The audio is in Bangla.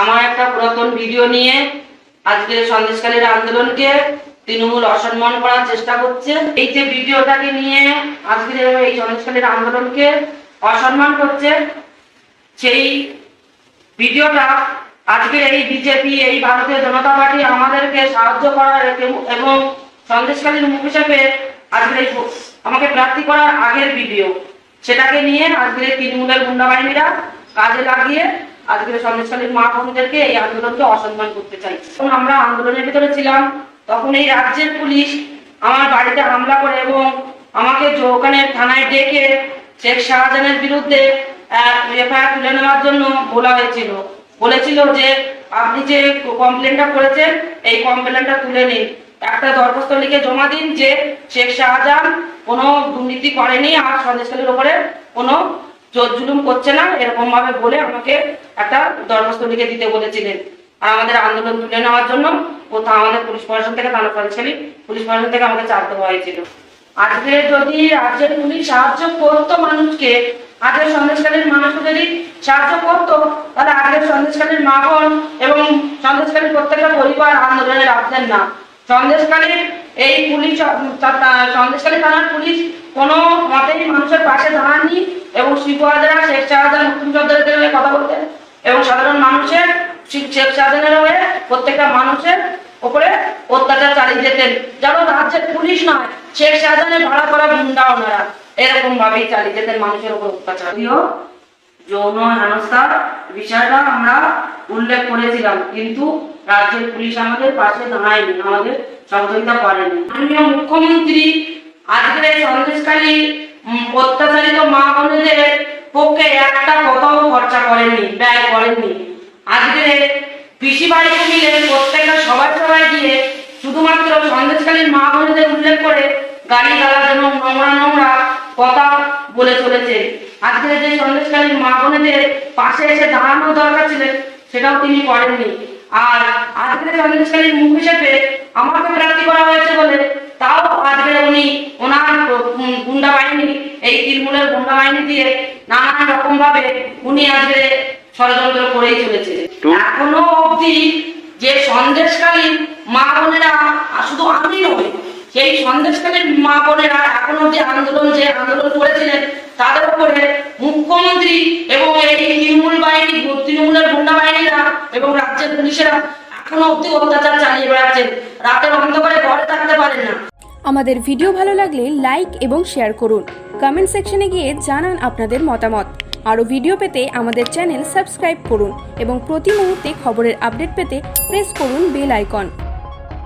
আমার একটা পুরাতন ভিডিও নিয়ে আজকে সন্দেশকালীর আন্দোলনকে তৃণমূল অসম্মান করার চেষ্টা করছে। এই যে ভিডিওটাকে নিয়ে আজকে এই সন্দেশকালীর আন্দোলনকে অসম্মান করছে, সেই ভিডিওটা আজকে এই বিজেপি, এই ভারতীয় জনতা পার্টি আমাদেরকে সাহায্য করার এবং- সন্দেশকালীর মুখ হিসাবে আজকে এই আমাকে প্রার্থী করার আগের ভিডিও। সেটাকে নিয়ে আজকে এই তৃণমূলের গুন্ডা বাহিনীরা কাজে লাগিয়ে আজকে সন্দেশকালীর মা বোনদেরকে এই আন্দোলনকে অসম্মান করতে চাই। যখন আমরা আন্দোলনের ভিতরে ছিলাম, তখন এই রাজ্যের পুলিশ আমার বাড়িতে হামলা করে এবং আমাকে ওখানে থানায় ডেকে শেখ শাহজাহানের বিরুদ্ধে এফআইআর তুলে নেওয়ার জন্য বলা হয়েছিল। বলেছিল যে, আপনি যে কমপ্লেনটা করেছেন, এই কমপ্লেনটা তুলে নিন। একটা দরখাস্ত লিখে জমা দিন যে শেখ শাহজাহান কোনো দুর্নীতি করেনি আর সন্দেশকালীর ওপরে কোনো জোর জুলুম করছে না এরকম ভাবে বলে আমাকে একটা দরখাস্ত লিখে দিতে বলেছিলেন। আর আমাদের আন্দোলন তুলে নেওয়ার জন্য কোথাও আমাদের পুলিশ প্রশাসন থেকে থানা সন্দেশকালী পুলিশ প্রশাসন থেকে আমাকে চাপ দেওয়া হয়েছিল। আজকে যদি রাজ্যের পুলিশ সাহায্য করতো মানুষকে আজকের সন্দেশকালীর মানুষ যদি সাহায্য করতো, তাহলে আজকের সন্দেশকালীর মা বোন এবং সন্দেশকালীর প্রত্যেকটা পরিবার আন্দোলনে রাখতেন না। সন্দেশকালীর এই পুলিশ সন্দেশকালী থানার পুলিশ কোনো মতেই মানুষের পাশে দাঁড়াননি এবং শিবহাজারা শেখ শাহজাহান হুকুম চৌধুরীদের হয়ে কথা বলতেন এবং সাধারণ মানুষের শেখ শাহজাহানের হয়ে প্রত্যেকটা মানুষের ওপরে অত্যাচার চালিয়ে যেতেন। যেন রাজ্যের পুলিশ নয়, শেখ শাহজাহানের ভাড়া করা গুন্ডা ওনারা এরকম ভাবেই চালিয়ে যেতেন মানুষের উপর অত্যাচার। যৌন হেনস্থার বিষয়টা আমরা উল্লেখ করেছিলাম, কিন্তু রাজ্যের পুলিশ আমাদের পাশে দাঁড়ায়নি, আমাদের সহযোগিতা করেনি। মাননীয় মুখ্যমন্ত্রী, আজকের সন্দেশকালী অত্যাচারিত মা বোনেদের পক্ষে একটা কথাও খরচা করেননি, ব্যয় করেননি। আজকে পিসি বাড়িতে মিলে প্রত্যেকটা সবাই সবাই গিয়ে শুধুমাত্র সন্দেশকালীর মা বোনেদের উল্লেখ করে গাড়ি গালা এবং নোংরা নোংরা কথা বলে চলেছে। আজকে যে সন্দেশকালীর মা বোনেদের পাশে এসে দাঁড়ানো দরকার ছিলেন সেটাও তিনি করেননি। আর আজকে সন্দেশকালীর মুখ হিসেবে আমাকে প্রার্থী করা হয়েছে বলে তাও আজকে উনি ওনার গুন্ডা বাহিনী এই তৃণমূলের গুন্ডা বাহিনী দিয়ে নানান রকম ভাবে উনি আজকে ষড়যন্ত্র করেই চলেছে এখনও অবধি যে সন্দেশকালীন মা বোনেরা শুধু আমি নয় সেই সন্দেশকালীন মা বোনেরা এখনও অবধি আন্দোলন যে আন্দোলন করেছিলেন তাদের উপরে মুখ্যমন্ত্রী এবং এই বাহিনী, তৃণমূলের গুন্ডা বাহিনীরা এবং রাজ্যের পুলিশেরা এখনও অবধি অত্যাচার চালিয়ে রাতের অন্ধকারে ঘরে থাকতে পারেন না। আমাদের ভিডিও ভালো লাগলে লাইক এবং শেয়ার করুন। কমেন্ট সেকশনে গিয়ে জানান আপনাদের মতামত। আরও ভিডিও পেতে আমাদের চ্যানেল সাবস্ক্রাইব করুন এবং প্রতি মুহূর্তে খবরের আপডেট পেতে প্রেস করুন বেল আইকন।